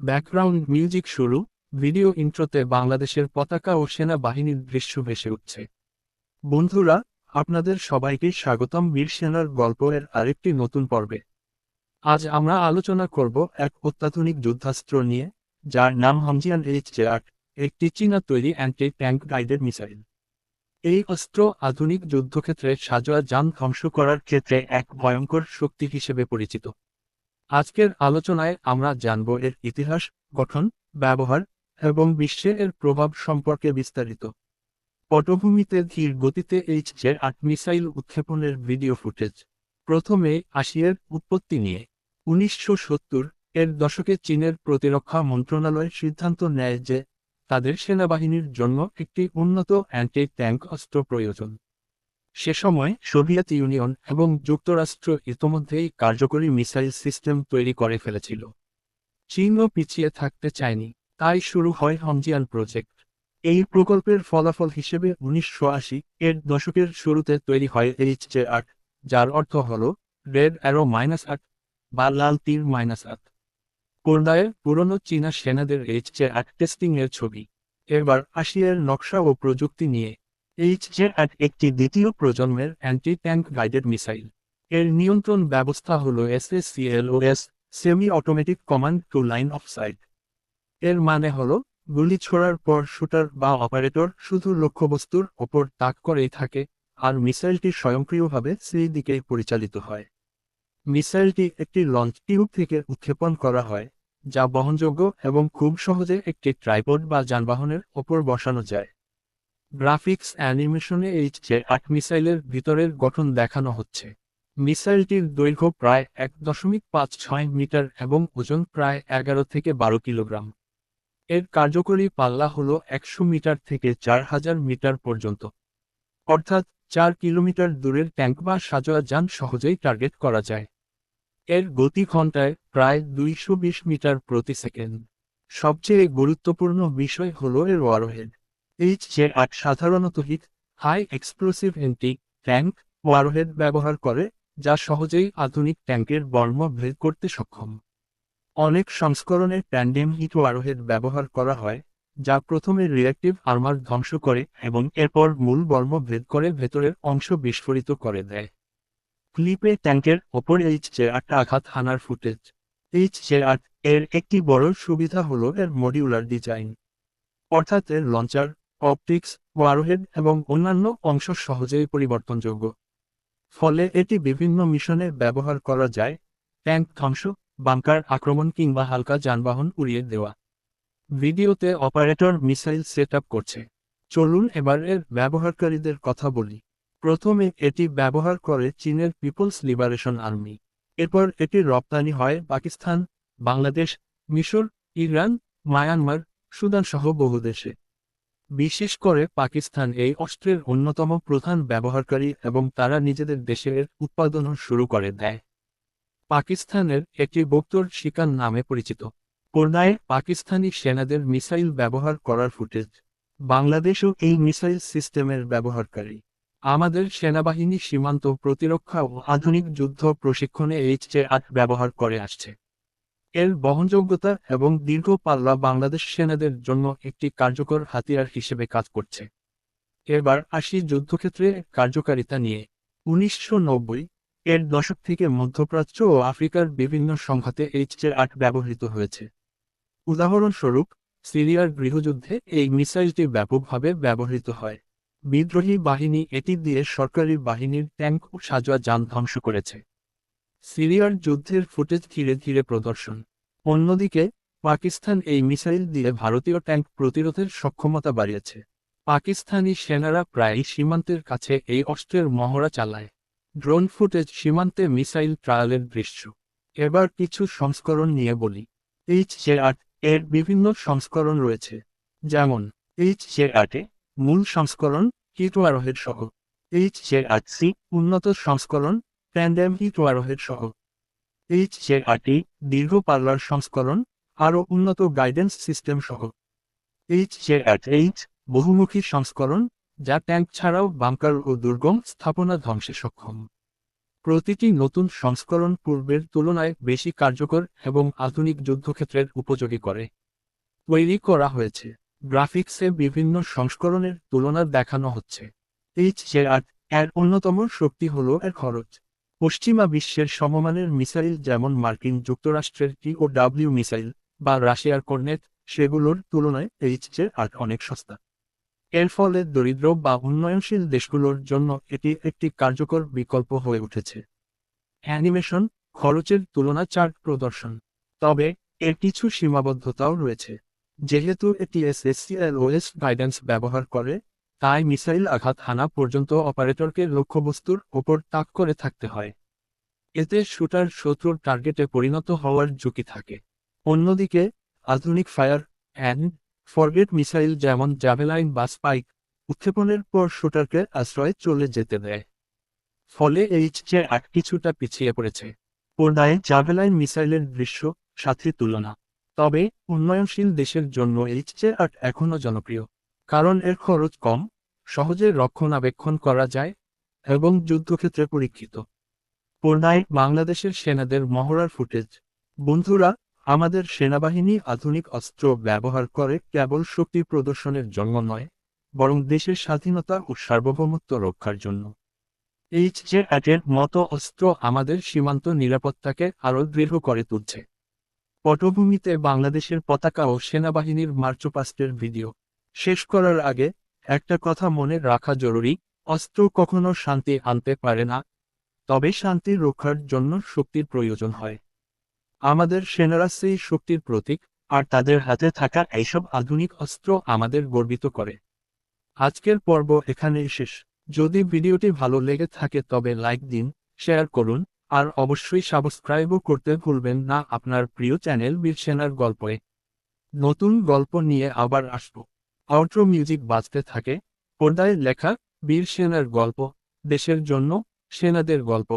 Background music শুরু video ইন্ট্রোতে বাংলাদেশের পতাকা ও সেনাবাহিনীর দৃশ্য ভেসে উঠছে। বন্ধুরা, আপনাদের সবাইকে স্বাগতম বীর সেনার গল্প এর আরেকটি নতুন পর্বে। আজ আমরা আলোচনা করব এক অত্যাধুনিক যুদ্ধাস্ত্র নিয়ে, যার নাম হামজিয়ান এইচ জে আট, একটি চীনা তৈরি অ্যান্টি ট্যাঙ্ক গাইডেড মিসাইল এই অস্ত্র আধুনিক যুদ্ধক্ষেত্রে সাজোয়া যান ধ্বংস করার ক্ষেত্রে এক ভয়ঙ্কর শক্তি হিসেবে পরিচিত। আজকের আলোচনায় আমরা জানব এর ইতিহাস, গঠন, ব্যবহার এবং বিশ্বে এর প্রভাব সম্পর্কে বিস্তারিত। পটভূমিতে ধীর গতিতে এইচ জে আট মিসাইল উৎক্ষেপণের ভিডিও ফুটেজ। প্রথমে আসিয়ের উৎপত্তি নিয়ে। উনিশশো সত্তর এর দশকে চীনের প্রতিরক্ষা মন্ত্রণালয় সিদ্ধান্ত নেয় যে তাদের সেনাবাহিনীর জন্য একটি উন্নত অ্যান্টি ট্যাঙ্ক অস্ত্র প্রয়োজন। সে সময় সোভিয়েত ইউনিয়ন এবং যুক্তরাষ্ট্র ইতোমধ্যেই কার্যকরী মিসাইল সিস্টেম তৈরি করে ফেলেছিল। চীনও পিছিয়ে থাকতে চায়নি। তাই শুরু হয় হংজিয়ান প্রজেক্ট। এই প্রকল্পের ফলাফল হিসেবে উনিশশো আশি এর দশকের শুরুতে তৈরি হয় এইচ জে আট, যার অর্থ হল রেড অ্যারো মাইনাস আট বা লাল তীর মাইনাস আট। কোরদায়ের পুরনো চীনা সেনাদের এইচ জে আট টেস্টিং এর ছবি। এবার আশিয়ার নকশা ও প্রযুক্তি নিয়ে এইচ জে আট একটি দ্বিতীয় প্রজন্মের অ্যান্টি ট্যাঙ্ক গাইডেড মিসাইল এর নিয়ন্ত্রণ ব্যবস্থা হল SSCLOS semi automatic command to line of sight এর মানে হল, গুলি ছোড়ার পর শুটার বা অপারেটর শুধু লক্ষ্যবস্তুর ওপর তাক করেই থাকে, আর মিসাইলটি স্বয়ংক্রিয়ভাবে সেই দিকে পরিচালিত হয়। মিসাইলটি একটি লঞ্চ টিউব থেকে উৎক্ষেপণ করা হয়, যা বহনযোগ্য এবং খুব সহজে একটি ট্রাইপড বা যানবাহনের ওপর বসানো যায়। গ্রাফিক্স অ্যানিমেশনে এইচ জে আট মিসাইলের ভিতরের গঠন দেখানো হচ্ছে। মিসাইলটির দৈর্ঘ্য প্রায় এক দশমিক পাঁচ ছয় মিটার এবং ওজন প্রায় এগারো থেকে বারো কিলোগ্রাম। এর কার্যকরী পাল্লা হল একশো মিটার থেকে চার হাজার মিটার পর্যন্ত। অর্থাৎ চার কিলোমিটার দূরের ট্যাঙ্ক বা সাজোয়া যান সহজেই টার্গেট করা যায়। এর গতি ঘন্টায় প্রায় দুইশো বিশ মিটার প্রতি সেকেন্ড। সবচেয়ে গুরুত্বপূর্ণ বিষয় হল এর ওয়ারহেড। এইচ জে আট সাধারণত heat high explosive anti tank warhead ব্যবহার করে, যা সহজেই আধুনিক ট্যাঙ্কের বর্ম ভেদ করতে সক্ষম। অনেক সংস্করণে ট্যান্ডেম হিট ওয়ারহেড ব্যবহার করা হয়, যা প্রথমে রিয়াক্টিভ আর্মার ধ্বংস করে এবং এরপর মূল বর্ম ভেদ করে ভেতরের অংশ বিস্ফোরিত করে দেয়। ক্লিপে ট্যাঙ্কের ওপর এইচ জে আট আঘাত হানার ফুটেজ এইচ জে আট এর একটি বড় সুবিধা হল এর মডিউলার ডিজাইন অর্থাৎ এর লঞ্চার অপটিক্স, ওয়ারহেড এবং অন্যান্য অংশ সহজেই পরিবর্তনযোগ্য। ফলে এটি বিভিন্ন মিশনে ব্যবহার করা যায়, ট্যাঙ্ক ধ্বংস, বাংকার আক্রমণ কিংবা হালকা যানবাহন উড়িয়ে দেওয়া। ভিডিওতে অপারেটর মিসাইল সেট করছে। চলুন এবার এর ব্যবহারকারীদের কথা বলি। প্রথমে এটি ব্যবহার করে চীনের পিপলস লিবারেশন আর্মি। এরপর এটি রপ্তানি হয় পাকিস্তান, বাংলাদেশ, মিশর, ইরান, মায়ানমার, সুদান সহ বহু দেশে। বিশেষ করে পাকিস্তান এই অস্ত্রের অন্যতম প্রধান ব্যবহারকারী এবং তারা নিজেদের দেশের উৎপাদনও শুরু করে দেয়। পাকিস্তানের একটি বক্তর শিকার নামে পরিচিত। কোরনায় পাকিস্তানি সেনাদের মিসাইল ব্যবহার করার ফুটেজ। বাংলাদেশও এই মিসাইল সিস্টেমের ব্যবহারকারী। আমাদের সেনাবাহিনী সীমান্ত প্রতিরক্ষা ও আধুনিক যুদ্ধ প্রশিক্ষণে এইচ জে ব্যবহার করে আসছে। এর বহনযোগ্যতা এবং দীর্ঘ পাল্লা বাংলাদেশ সেনাদের জন্য একটি কার্যকর হাতিয়ার হিসেবে কাজ করছে। এবার আসি যুদ্ধক্ষেত্রে কার্যকারিতা নিয়ে। উনিশশো নব্বই এর দশক থেকে মধ্যপ্রাচ্য ও আফ্রিকার বিভিন্ন সংঘাতে এইচ জে আট ব্যবহৃত হয়েছে। উদাহরণস্বরূপ, সিরিয়ার গৃহযুদ্ধে এই মিসাইলটি ব্যাপকভাবে ব্যবহৃত হয়। বিদ্রোহী বাহিনী এটি দিয়ে সরকারি বাহিনীর ট্যাঙ্ক ও সাজোয়া যান ধ্বংস করেছে। সিরিয়ার যুদ্ধের ফুটেজ ধীরে ধীরে প্রদর্শন। অন্যদিকে, পাকিস্তান এই মিসাইল দিয়ে ভারতীয় ট্যাঙ্ক প্রতিরোধের সক্ষমতা বাড়িয়েছে। পাকিস্তানি সেনারা প্রায়ই সীমান্তের কাছে এই অস্ত্রের মহড়া চালায়। ড্রোন ফুটেজ সীমান্তে মিসাইল ট্রায়ালের দৃশ্য। এবার কিছু সংস্করণ নিয়ে বলি। এইচ জে আট এর বিভিন্ন সংস্করণ রয়েছে। যেমন এইচ জে আটে মূল সংস্করণ হিটওয়ারহেড সহ। এইচ জে আট সি উন্নত সংস্করণ ট্যান্ডেম হিটওয়ারহেড সহ। এইচ জে দীর্ঘ পাল্লার সংস্করণ, আরও উন্নত গাইডেন্স সিস্টেম সহ। এইচ জে এইচ বহুমুখী সংস্করণ, যা ট্যাঙ্ক ছাড়াও বাংকার ও দুর্গম স্থাপনা ধ্বংসে সক্ষম। প্রতিটি নতুন সংস্করণ পূর্বের তুলনায় বেশি কার্যকর এবং আধুনিক যুদ্ধক্ষেত্রের উপযোগী করে। তৈরি করা হয়েছে। গ্রাফিক্সে বিভিন্ন সংস্করণের তুলনা দেখানো হচ্ছে। এইচ জে এর অন্যতম শক্তি হল এর খরচ। পশ্চিমা বিশ্বের সমমানের মিসাইল যেমন মার্কিন যুক্তরাষ্ট্রের টি ও ডাব্লিউ মিসাইল বা রাশিয়ার কর্নেট, সেগুলোর তুলনায় এইচ জে আট অনেক সস্তা। এর ফলে দরিদ্র বা উন্নয়নশীল দেশগুলোর জন্য এটি একটি কার্যকর বিকল্প হয়ে উঠেছে। অ্যানিমেশন, খরচের তুলনা, চার্ট প্রদর্শন। তবে এর কিছু সীমাবদ্ধতাও রয়েছে। যেহেতু এটি এসএসসিএলওএস গাইডেন্স ব্যবহার করে তাই মিসাইল আঘাত হানা পর্যন্ত অপারেটরকে লক্ষ্যবস্তুর ওপর তাক করে থাকতে হয়। এতে শুটার শত্রুর টার্গেটে পরিণত হওয়ার ঝুঁকি থাকে। অন্যদিকে, আধুনিক ফায়ার অ্যান্ড ফরগেট মিসাইল যেমন জ্যাভেলাইন বা স্পাইক, উৎক্ষেপণের পর শুটারকে আশ্রয়ে চলে যেতে দেয়। ফলে এইচ জে আট কিছুটা পিছিয়ে পড়েছে। পর্দায় জ্যাভেলাইন মিসাইলের দৃশ্য, সাথে তুলনা। তবে উন্নয়নশীল দেশের জন্য এইচ জে আট এখনও জনপ্রিয়, কারণ এর খরচ কম। সহজে রক্ষণাবেক্ষণ করা যায় এবং যুদ্ধক্ষেত্রে পরীক্ষিত। পর্দায় বাংলাদেশের সেনাদের মহড়ার ফুটেজ। বন্ধুরা, আমাদের সেনাবাহিনী আধুনিক অস্ত্র ব্যবহার করে কেবল শক্তি প্রদর্শনের জন্য নয়, বরং দেশের স্বাধীনতা ও সার্বভৌমত্ব রক্ষার জন্য। এইচ জে অ্যাটের মতো অস্ত্র আমাদের সীমান্ত নিরাপত্তাকে আরও দৃঢ় করে তুলছে। পটভূমিতে বাংলাদেশের পতাকা ও সেনাবাহিনীর মার্চপাস্টের ভিডিও শেষ করার আগে একটা কথা মনে রাখা জরুরি, অস্ত্র কখনো শান্তি আনতে পারে না, তবে শান্তি রক্ষার জন্য শক্তির প্রয়োজন হয়। আমাদের সেনারা সেই শক্তির প্রতীক, আর তাদের হাতে থাকা এইসব আধুনিক অস্ত্র আমাদের গর্বিত করে। আজকের পর্ব এখানেই শেষ। যদি ভিডিওটি ভালো লেগে থাকে তবে লাইক দিন, শেয়ার করুন, আর অবশ্যই সাবস্ক্রাইবও করতে ভুলবেন না আপনার প্রিয় চ্যানেল বীর সেনার গল্পে। নতুন গল্প নিয়ে আবার আসব। আউট্রো মিউজিক বাজতে থাকে। পর্দায় লেখা বীর সেনার গল্প দেশের জন্য সেনাদের গল্প।